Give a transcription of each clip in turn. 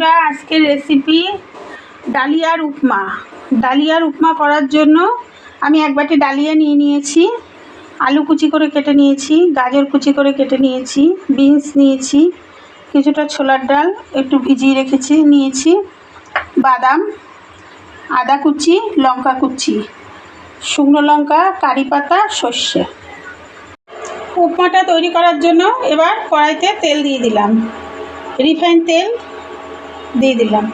বন্ধুরা, আজকের রেসিপি ডালিয়ার উপমা ডালিয়ার উপমা করার জন্য আমি এক বাটি ডালিয়া নিয়ে নিয়েছি, আলু কুচি করে কেটে নিয়েছি, গাজর কুচি করে কেটে নিয়েছি, বিনস নিয়েছি, কিছুটা ছোলার ডাল একটু ভিজিয়ে রেখেছি, নিয়েছি বাদাম, আদা কুচি, লঙ্কা কুচি, শুকনো লঙ্কা, কারি পাতা, সর্ষে। উপমাটা তৈরি করার জন্য এবার কড়াইতে তেল দিয়ে দিলাম। রিফাইন তেল দিয়ে দিলাম।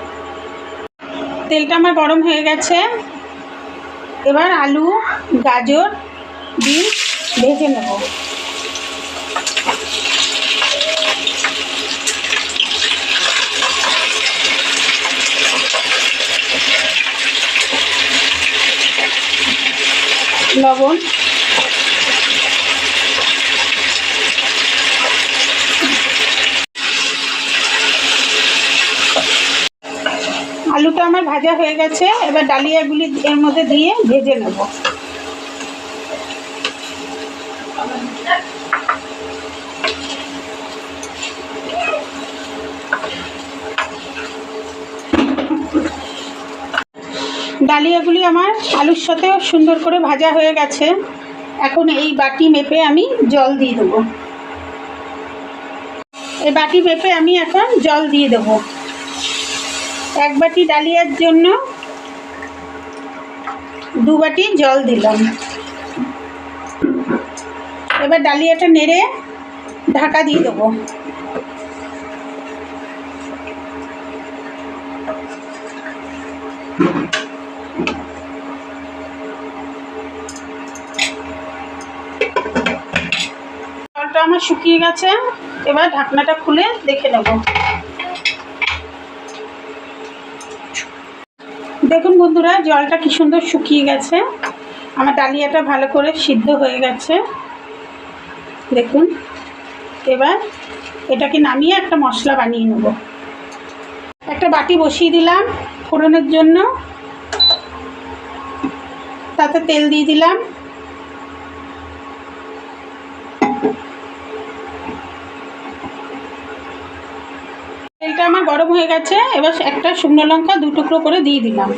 তেলটা আমার গরম হয়ে গেছে। এবার আলু গাজর বিন ভেজে নেব। লবণ আলুটা আমার ভাজা হয়ে গেছে, এবার ডালিয়াগুলি এর মধ্যে দিয়ে ভেজে নেব। ডালিয়াগুলি আমার আলুর সাথেও সুন্দর করে ভাজা হয়ে গেছে। এখন এই বাটি মেপে আমি জল দিয়ে দেবো। এই বাটি মেপে আমি এখন জল দিয়ে দেবো। এক বাটি ডালিয়ার জন্য দু বাটি জল দিলাম। এবার ডালিয়াটা নেড়ে ঢাকা দিয়ে দেবো। জলটা আমার শুকিয়ে গেছে, এবার ঢাকনাটা খুলে দেখে নেব। দেখুন বন্ধুরা, জলটা কি সুন্দর শুকিয়ে গেছে। আমার ডালিয়াটা ভালো করে সিদ্ধ হয়ে গেছে। দেখুন, এবার এটাকে নামিয়ে একটা মশলা বানিয়ে নেব। একটা বাটি বসিয়ে দিলাম ফোড়নের জন্য। তাতে তেল দিয়ে দিলাম। তেলটা আমার গরম হয়ে গেছে, এবার একটা শুকনো লঙ্কা দু টুকরো করে দিয়ে দিলাম।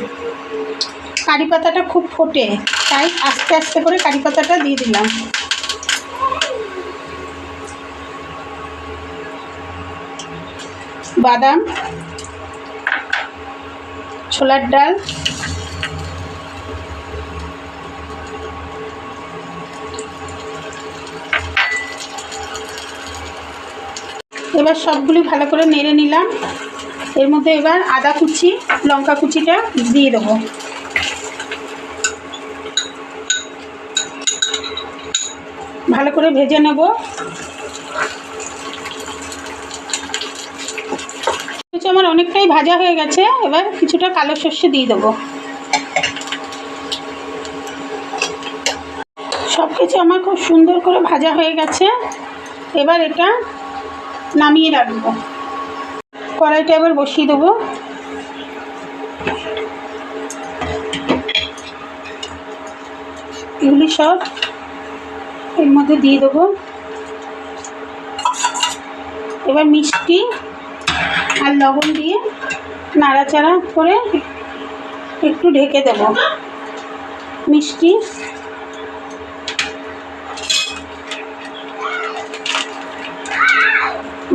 কারি পাতাটা খুব ফোটে, তাই আস্তে আস্তে করে কারি পাতাটা দিয়ে দিলাম। বাদাম, ছোলার ডাল এবার সবগুলি ভালো করে নেড়ে নিলাম। এর মধ্যে এবার আদা কুচি, লঙ্কা কুচিটা দিয়ে দেবো। ভালো করে ভেজে নেব। আমার অনেকটাই ভাজা হয়ে গেছে, এবার কিছুটা কালো সর্ষে দিয়ে দেবো। সব কিছু আমার খুব সুন্দর করে ভাজা হয়ে গেছে। এবার এটা নামিয়ে রাখব। কড়াইটা এবার বসিয়ে দেবো। এগুলি সব এর মধ্যে দিয়ে দেবো। এবার মিষ্টি আর লবণ দিয়ে নাড়াচাড়া করে একটু ঢেকে দেব। মিষ্টি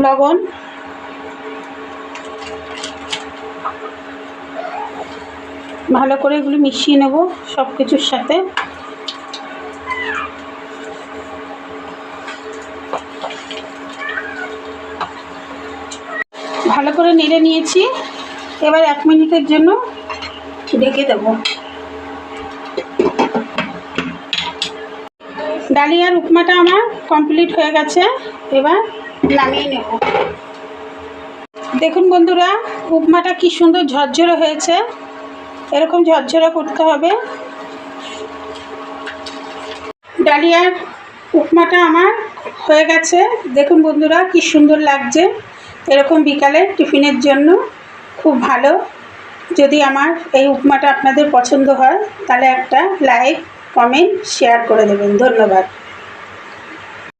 লবণ। ভালো করে এগুলো মিশিয়ে নেব সব কিছুর সাথে। ভালো করে নেড়ে নিয়েছি। এবার এক মিনিটের জন্য ঢেকে দেব। ডালিয়ার উপমাটা আমার কমপ্লিট হয়ে গেছে। এবার নামিয়ে নেব। দেখুন বন্ধুরা, উপমাটা কি সুন্দর ঝরঝরে হয়েছে। এরকম ঝরঝরে করতে হবে। ডালিয়ার উপমাটা আমার হয়ে গেছে। দেখুন বন্ধুরা, কি সুন্দর লাগছে। এরকম বিকালে টিফিনের জন্য খুব ভালো। যদি আমার এই উপমাটা আপনাদের পছন্দ হয়, তাহলে একটা লাইক, কমেন্ট, শেয়ার করে দেবেন। ধন্যবাদ।